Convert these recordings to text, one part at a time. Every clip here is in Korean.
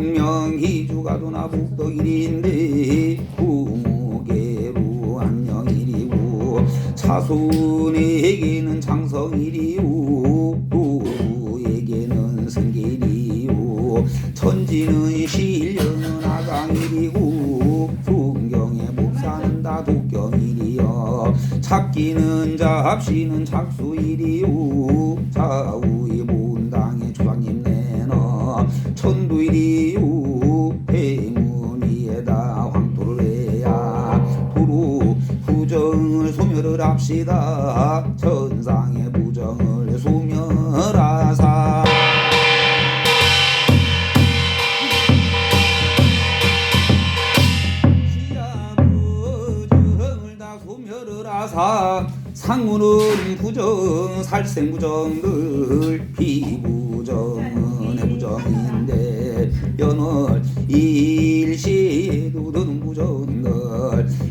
곤명희주가 도나 북덕일인데 부무계로 안녕일이고 차손에게는 장성일이요 노부에게는 승길이요 천지는 신령은 아강일이고 풍경에 몹사는 다 독경일이여 찾기는 잡시는 착수일이요 좌우의 본 일이요 해문 위에다 황토를 해야 도로 부정을 소멸을 합시다. 천상의 부정을 소멸하사. 시야부정을 다 소멸을 하사. 상무는 부정 살생부정들 비부정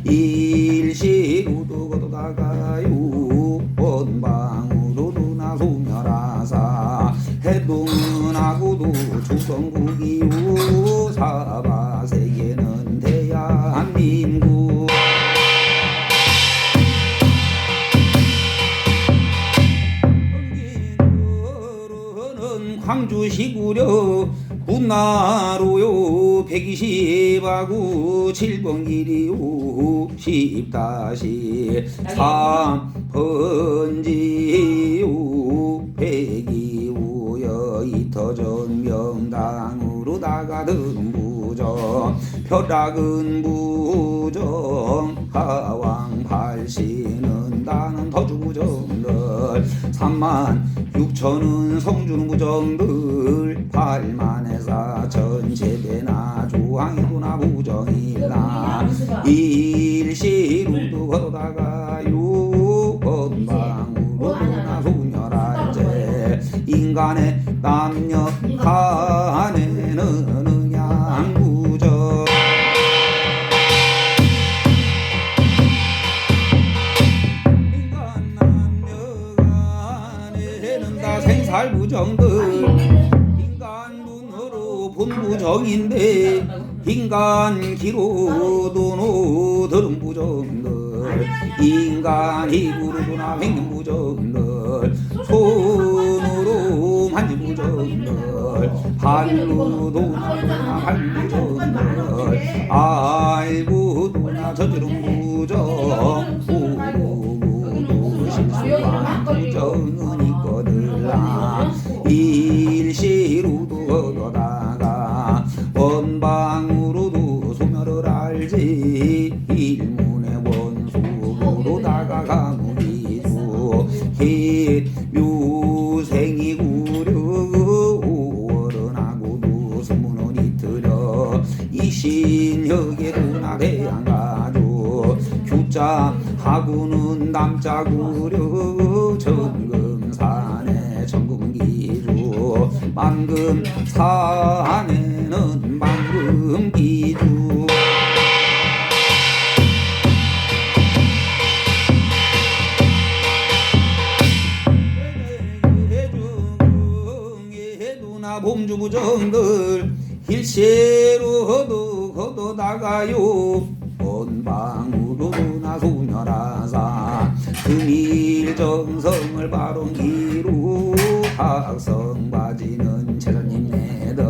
일시로도 거두다가요. 원방으로도 나 소멸하사. 해동하고도 조선국이요 사바세계는 주시구려 120하고 7번 길이요 10다시 3번지요. 102호여 이터전 명당으로 다가든 부정 벼락은 부정 하왕 발시 는 다는 더주부정들 3만 6천은 성주는 부정들. 8만에 사천 제배나 조항이도나 부정이라. 일시로도 걷어다가요. 건방으로 나 소멸할제. 인간의 생살부정들. 인간 눈으로 본 부정인데 인간 기로도 노 들은 부정들. 인간 입으로도나 맹는 부정들. 손으로 만진 부정들. 발로도 나도나 할 부정들 알고도나 저지른 신혁에도 나 대양가주 규자하고는 남자구려 전금산에 전금기주 만금산에는 만금기 나가요. 본방으로 나 소멸하사. 금일정성을 바론기로 학성바지는 제자님 내들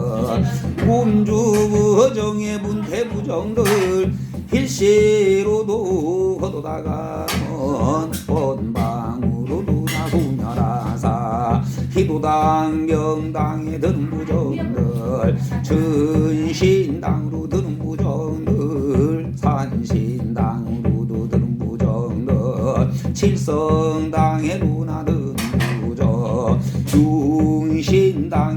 봄주부정의 문태부정들 일시로도 걷어다가면 본방으로도 나 소멸하사. 기도당 명당에 드는 부정들 전신당으로 드는 나 드는 부정 융신당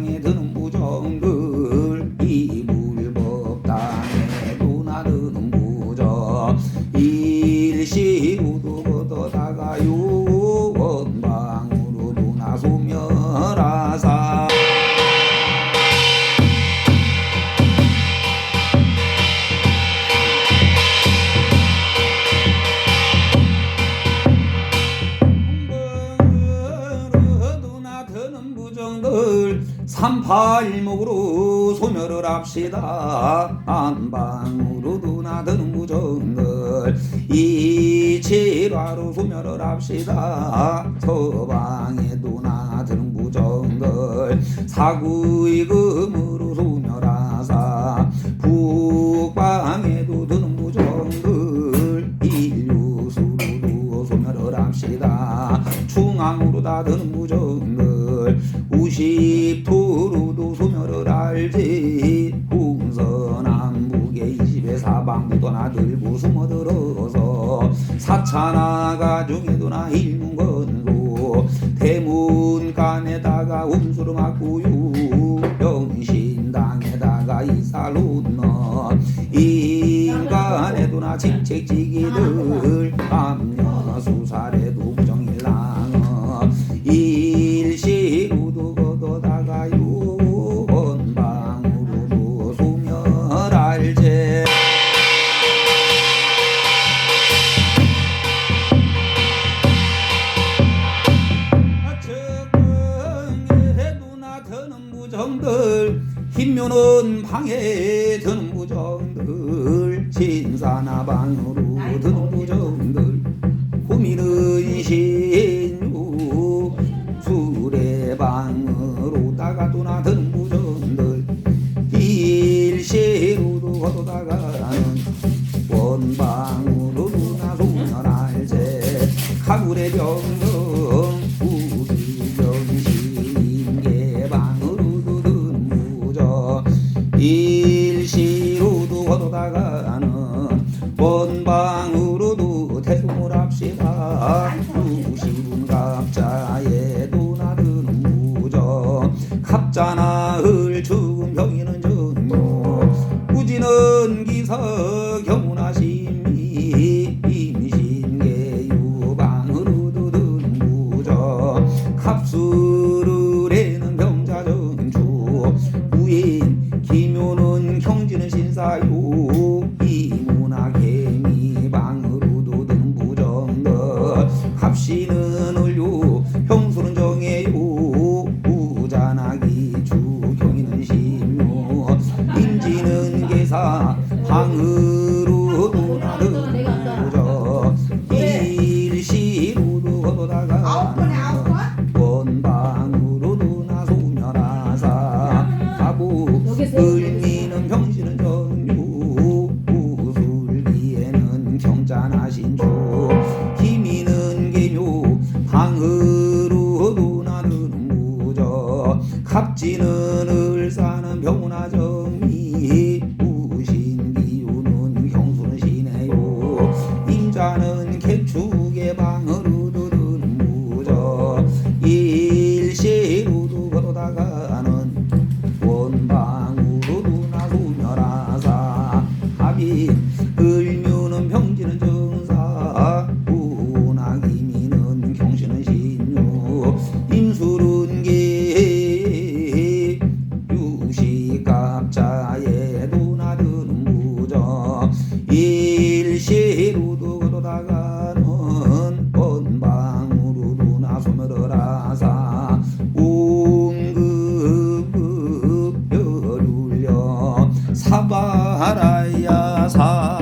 소멸을 합시다. 안방으로도 나드는 무정들 이칠화로 소멸을 합시다. 서방에도 나드는 무정들 사구이금으로 소멸하사 북방 사차나가 중에도 나 일문건고 대문간에다가 운수를 맞고요 영신당에다가 이살로 넣어 인간에도 나 침책지기들 무정들 힘묘는 방에 드는 무정들 신사나 방으로 드는 무정들. 호미는 신유 수레방으로 다가 도 나 드 원방으로도 태송을 합시다. 수십은 갑자에도 나드는 무저 갑자나을 죽은 병이는 정요 우지는 기서 경운하심 무정 지는 을사는 병운하저